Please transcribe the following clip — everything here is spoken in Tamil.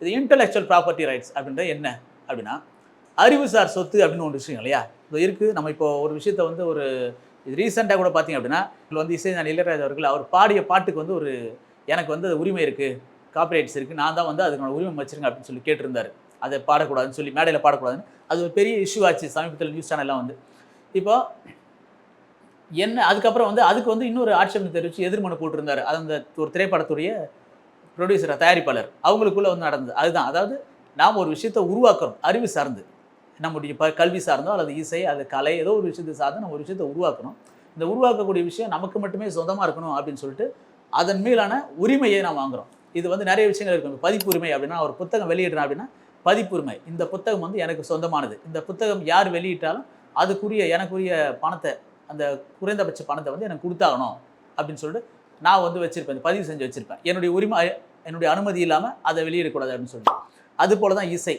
இது இன்டலெக்சுவல் ப்ராப்பர்ட்டி ரைட்ஸ் அப்படின்றது என்ன? அப்படின்னா அறிவுசார் சொத்து அப்படின்னு ஒரு விஷயம் இல்லையா? இப்போ இருக்குது நம்ம இப்போ ஒரு விஷயத்த வந்து ஒரு இது ரீசெண்டாக கூட பார்த்தீங்க அப்படின்னா இதில் வந்து இசைஞான இளையராஜா அவர்கள் அவர் பாடிய பாட்டுக்கு வந்து ஒரு எனக்கு வந்து அது உரிமை இருக்குது காப்பிரைட்ஸ் இருக்குது நான் தான் வந்து அதுக்கான உரிமை வச்சிருங்க அப்படின்னு சொல்லி கேட்டிருந்தார். அதை பாடக்கூடாதுன்னு சொல்லி மேடையில் பாடக்கூடாதுன்னு. அது ஒரு பெரிய இஷ்யூ ஆச்சு சமீபத்தில் நியூஸ் சேனல்லாம் வந்து. இப்போ என்ன அதுக்கப்புறம் வந்து அதுக்கு வந்து இன்னொரு ஆட்சேபனை தெரிவித்து எதிர்மனு போட்டிருந்தார். அந்த ஒரு திரைப்படத்துடைய ப்ரொடியூசர் தயாரிப்பாளர் அவங்களுக்குள்ளே வந்து நடந்தது. அதுதான். அதாவது நாம் ஒரு விஷயத்தை உருவாக்குறோம் அறிவு சார்ந்து. நம்முடைய ப கல்வி சார்ந்தோ அல்லது இசை அது கலை ஏதோ ஒரு விஷயத்தை சார்ந்து நம்ம ஒரு விஷயத்தை உருவாக்கணும். இந்த உருவாக்கக்கூடிய விஷயம் நமக்கு மட்டுமே சொந்தமாக இருக்கணும் அப்படின்னு சொல்லிட்டு அதன் மேலான உரிமையை நாம் வாங்குறோம். இது வந்து நிறைய விஷயங்கள் இருக்கும் பதிப்பு உரிமை அப்படின்னா ஒரு புத்தகம் வெளியிடுறேன் அப்படின்னா பதிப்புரிமை. இந்த புத்தகம் வந்து எனக்கு சொந்தமானது. இந்த புத்தகம் யார் வெளியிட்டாலும் அதுக்குரிய எனக்குரிய பணத்தை அந்த குறைந்தபட்ச பணத்தை வந்து எனக்கு கொடுத்தாகணும் அப்படின்னு சொல்லிட்டு நான் வந்து வச்சுருப்பேன். பதிவு செஞ்சு வச்சுருப்பேன். என்னுடைய உரிமை என்னுடைய அனுமதி இல்லாமல் அதை வெளியிடக்கூடாது அப்படின்னு சொல்லிட்டு அது போல தான் இசை.